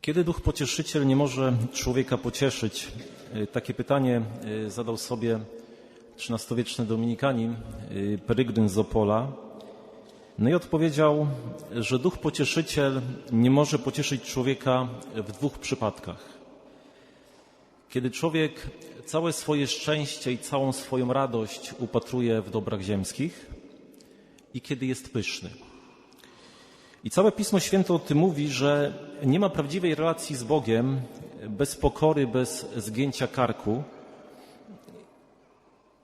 Kiedy duch pocieszyciel nie może człowieka pocieszyć? Y, Takie pytanie y, zadał sobie XIII-wieczny dominikanin y, Peregryn z Opola. No i odpowiedział, że duch pocieszyciel nie może pocieszyć człowieka w dwóch przypadkach. Kiedy człowiek całe swoje szczęście i całą swoją radość upatruje w dobrach ziemskich i kiedy jest pyszny. I całe Pismo Święte o tym mówi, że nie ma prawdziwej relacji z Bogiem bez pokory, bez zgięcia karku.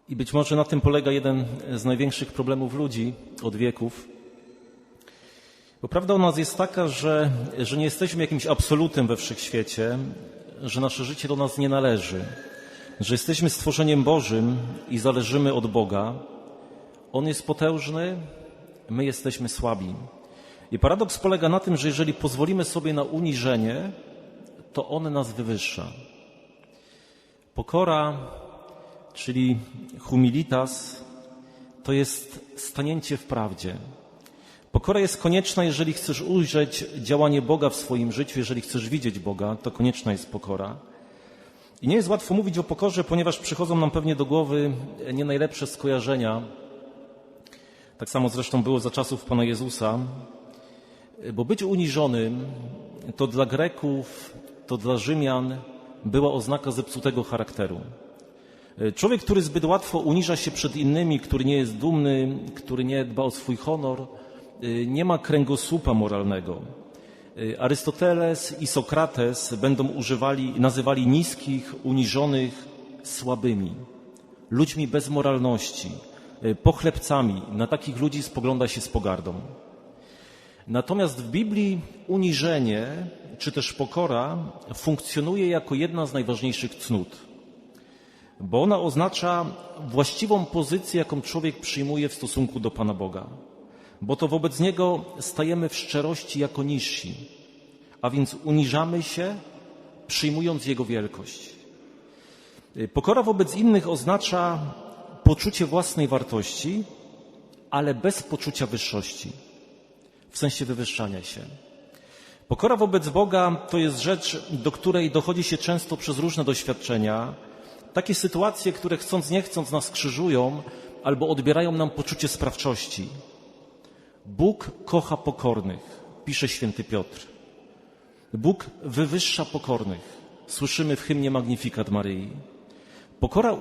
I być może na tym polega jeden z największych problemów ludzi od wieków. Bo prawda o nas jest taka, że, że nie jesteśmy jakimś absolutem we wszechświecie, że nasze życie do nas nie należy, że jesteśmy stworzeniem Bożym i zależymy od Boga. On jest potężny, my jesteśmy słabi. I paradoks polega na tym, że jeżeli pozwolimy sobie na uniżenie, to on nas wywyższa. Pokora, czyli humilitas, to jest stanięcie w prawdzie. Pokora jest konieczna, jeżeli chcesz ujrzeć działanie Boga w swoim życiu, jeżeli chcesz widzieć Boga, to konieczna jest pokora. I nie jest łatwo mówić o pokorze, ponieważ przychodzą nam pewnie do głowy nie najlepsze skojarzenia. Tak samo zresztą było za czasów Pana Jezusa, bo być uniżonym to dla Greków, to dla Rzymian była oznaka zepsutego charakteru. Człowiek, który zbyt łatwo uniża się przed innymi, który nie jest dumny, który nie dba o swój honor, nie ma kręgosłupa moralnego. Arystoteles i Sokrates będą używali, nazywali niskich, uniżonych słabymi, ludźmi bez moralności, pochlebcami. Na takich ludzi spogląda się z pogardą. Natomiast w Biblii uniżenie czy też pokora funkcjonuje jako jedna z najważniejszych cnót, bo ona oznacza właściwą pozycję, jaką człowiek przyjmuje w stosunku do Pana Boga, bo to wobec Niego stajemy w szczerości jako niżsi, a więc uniżamy się, przyjmując Jego wielkość. Pokora wobec innych oznacza poczucie własnej wartości, ale bez poczucia wyższości w sensie wywyższania się. Pokora wobec Boga to jest rzecz, do której dochodzi się często przez różne doświadczenia. Takie sytuacje, które chcąc nie chcąc nas krzyżują albo odbierają nam poczucie sprawczości. Bóg kocha pokornych, pisze święty Piotr. Bóg wywyższa pokornych. Słyszymy w hymnie Magnifikat Maryi. Pokora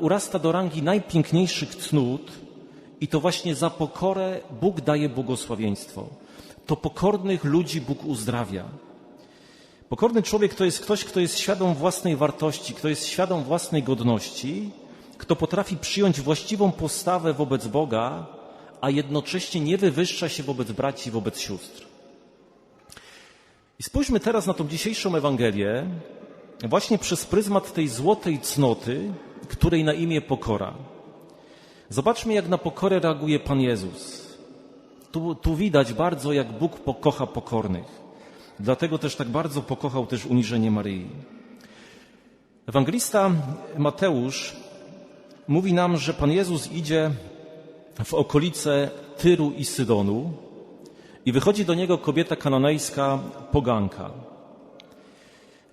urasta do rangi najpiękniejszych cnót, i to właśnie za pokorę Bóg daje błogosławieństwo. To pokornych ludzi Bóg uzdrawia. Pokorny człowiek to jest ktoś, kto jest świadom własnej wartości, kto jest świadom własnej godności, kto potrafi przyjąć właściwą postawę wobec Boga, a jednocześnie nie wywyższa się wobec braci, wobec sióstr. I spójrzmy teraz na tą dzisiejszą Ewangelię właśnie przez pryzmat tej złotej cnoty, której na imię pokora. Zobaczmy, jak na pokorę reaguje Pan Jezus. Tu, tu widać bardzo, jak Bóg pokocha pokornych. Dlatego też tak bardzo pokochał też uniżenie Maryi. Ewangelista Mateusz mówi nam, że Pan Jezus idzie w okolice Tyru i Sydonu i wychodzi do niego kobieta kananejska, poganka.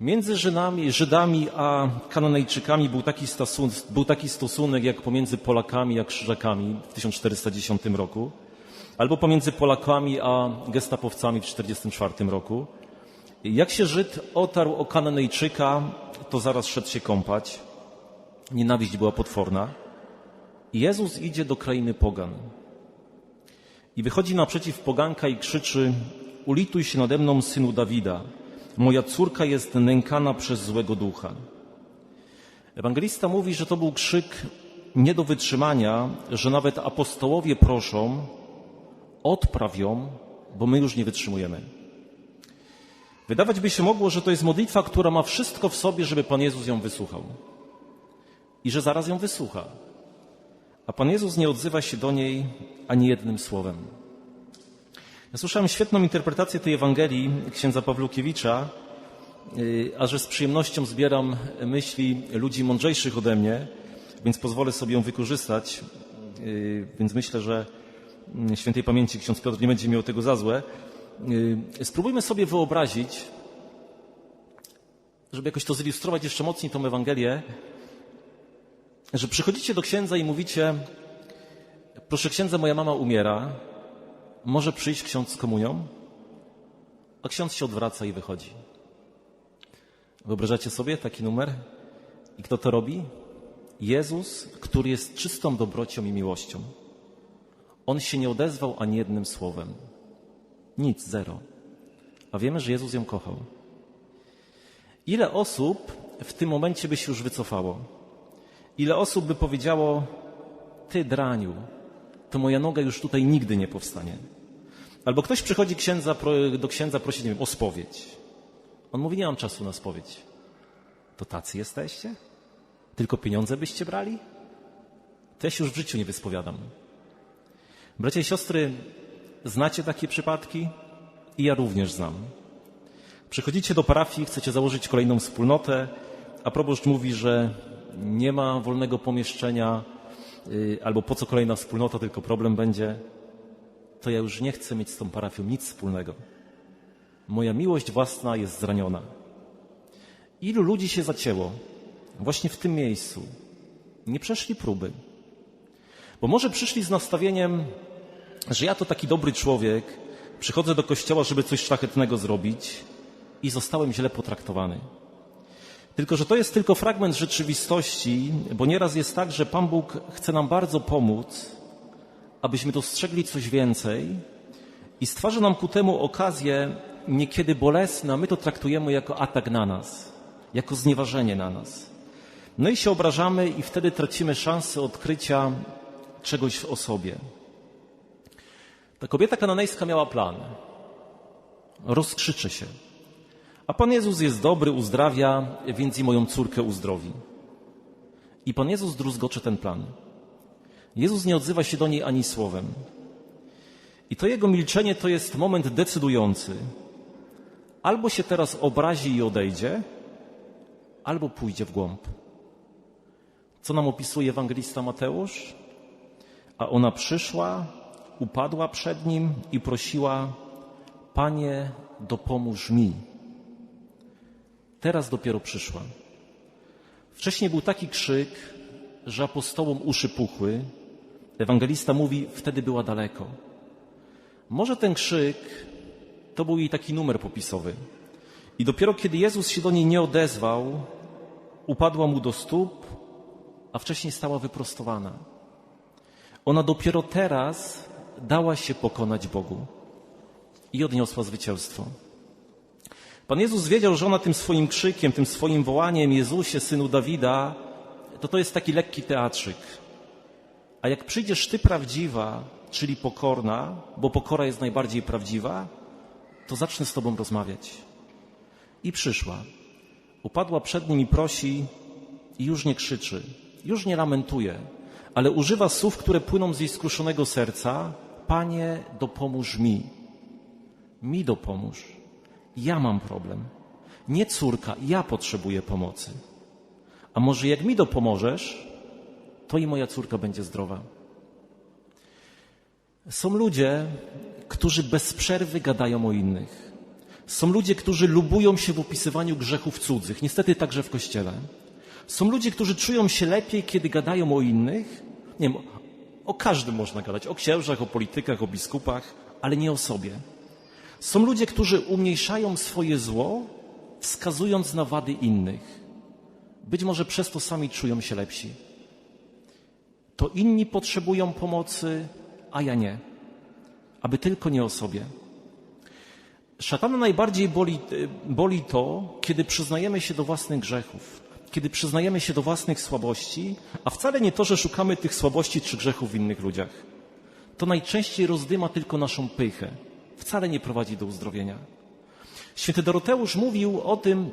Między Żydami, Żydami a Kananejczykami był taki, stosunek, był taki stosunek jak pomiędzy Polakami a Krzyżakami w 1410 roku, albo pomiędzy Polakami a gestapowcami w 1444 roku. Jak się Żyd otarł o Kananejczyka, to zaraz szedł się kąpać. Nienawiść była potworna. Jezus idzie do krainy pogan. I wychodzi naprzeciw poganka i krzyczy: Ulituj się nade mną, synu Dawida. Moja córka jest nękana przez złego ducha. Ewangelista mówi, że to był krzyk nie do wytrzymania, że nawet apostołowie proszą, odpraw ją, bo my już nie wytrzymujemy. Wydawać by się mogło, że to jest modlitwa, która ma wszystko w sobie, żeby Pan Jezus ją wysłuchał. I że zaraz ją wysłucha. A Pan Jezus nie odzywa się do niej ani jednym słowem. Słyszałem świetną interpretację tej Ewangelii księdza Pawlukiewicza, a że z przyjemnością zbieram myśli ludzi mądrzejszych ode mnie, więc pozwolę sobie ją wykorzystać. Więc myślę, że świętej pamięci ksiądz Piotr nie będzie miał tego za złe. Spróbujmy sobie wyobrazić, żeby jakoś to zilustrować jeszcze mocniej tą Ewangelię, że przychodzicie do księdza i mówicie, proszę księdza, moja mama umiera, może przyjść ksiądz z komunią? A ksiądz się odwraca i wychodzi. Wyobrażacie sobie taki numer? I kto to robi? Jezus, który jest czystą dobrocią i miłością. On się nie odezwał ani jednym słowem. Nic, zero. A wiemy, że Jezus ją kochał. Ile osób w tym momencie by się już wycofało? Ile osób by powiedziało, ty draniu, to moja noga już tutaj nigdy nie powstanie. Albo ktoś przychodzi księdza, do księdza, prosi, nie wiem, o spowiedź. On mówi, nie mam czasu na spowiedź. To tacy jesteście? Tylko pieniądze byście brali? To ja się już w życiu nie wyspowiadam. Bracia i siostry, znacie takie przypadki? I ja również znam. Przychodzicie do parafii, chcecie założyć kolejną wspólnotę, a proboszcz mówi, że nie ma wolnego pomieszczenia, yy, albo po co kolejna wspólnota, tylko problem będzie. To ja już nie chcę mieć z tą parafią nic wspólnego. Moja miłość własna jest zraniona. Ilu ludzi się zacięło właśnie w tym miejscu? Nie przeszli próby. Bo może przyszli z nastawieniem, że ja to taki dobry człowiek, przychodzę do kościoła, żeby coś szlachetnego zrobić i zostałem źle potraktowany. Tylko, że to jest tylko fragment rzeczywistości, bo nieraz jest tak, że Pan Bóg chce nam bardzo pomóc, abyśmy dostrzegli coś więcej i stwarza nam ku temu okazję niekiedy bolesne, a my to traktujemy jako atak na nas, jako znieważenie na nas. No i się obrażamy i wtedy tracimy szansę odkrycia czegoś o sobie. Ta kobieta kananejska miała plan. Rozkrzyczy się. A Pan Jezus jest dobry, uzdrawia, więc i moją córkę uzdrowi. I Pan Jezus druzgocze ten plan. Jezus nie odzywa się do niej ani słowem. I to jego milczenie to jest moment decydujący. Albo się teraz obrazi i odejdzie, albo pójdzie w głąb. Co nam opisuje ewangelista Mateusz? A ona przyszła, upadła przed nim i prosiła: Panie, dopomóż mi. Teraz dopiero przyszła. Wcześniej był taki krzyk, że apostołom uszy puchły. Ewangelista mówi, wtedy była daleko. Może ten krzyk to był jej taki numer popisowy. I dopiero kiedy Jezus się do niej nie odezwał, upadła mu do stóp, a wcześniej stała wyprostowana. Ona dopiero teraz dała się pokonać Bogu i odniosła zwycięstwo. Pan Jezus wiedział, że ona tym swoim krzykiem, tym swoim wołaniem Jezusie, synu Dawida, to to jest taki lekki teatrzyk. A jak przyjdziesz ty prawdziwa, czyli pokorna, bo pokora jest najbardziej prawdziwa, to zacznę z tobą rozmawiać. I przyszła. Upadła przed nim i prosi, i już nie krzyczy, już nie lamentuje, ale używa słów, które płyną z jej skruszonego serca. Panie, dopomóż mi. Mi dopomóż. Ja mam problem. Nie córka, ja potrzebuję pomocy. A może jak mi dopomożesz, to i moja córka będzie zdrowa. Są ludzie, którzy bez przerwy gadają o innych. Są ludzie, którzy lubują się w opisywaniu grzechów cudzych, niestety także w kościele. Są ludzie, którzy czują się lepiej, kiedy gadają o innych. Nie wiem, o każdym można gadać, o księżach, o politykach, o biskupach, ale nie o sobie. Są ludzie, którzy umniejszają swoje zło, wskazując na wady innych. Być może przez to sami czują się lepsi. To inni potrzebują pomocy, a ja nie. Aby tylko nie o sobie. Szatana najbardziej boli, boli to, kiedy przyznajemy się do własnych grzechów, kiedy przyznajemy się do własnych słabości, a wcale nie to, że szukamy tych słabości czy grzechów w innych ludziach. To najczęściej rozdyma tylko naszą pychę, wcale nie prowadzi do uzdrowienia. Święty Doroteusz mówił o tym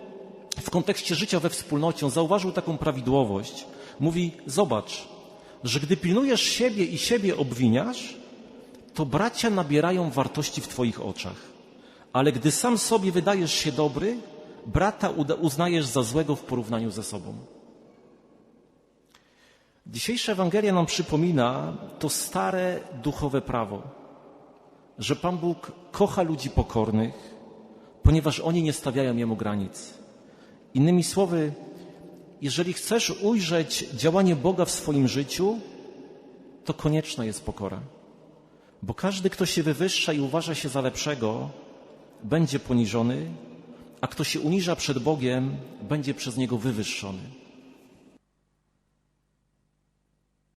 w kontekście życia we wspólnocie. On zauważył taką prawidłowość. Mówi: Zobacz, że gdy pilnujesz siebie i siebie obwiniasz, to bracia nabierają wartości w Twoich oczach. Ale gdy sam sobie wydajesz się dobry, brata uznajesz za złego w porównaniu ze sobą. Dzisiejsza Ewangelia nam przypomina to stare duchowe prawo, że Pan Bóg kocha ludzi pokornych, ponieważ oni nie stawiają Jemu granic. Innymi słowy, jeżeli chcesz ujrzeć działanie Boga w swoim życiu, to konieczna jest pokora. Bo każdy, kto się wywyższa i uważa się za lepszego, będzie poniżony, a kto się uniża przed Bogiem, będzie przez niego wywyższony.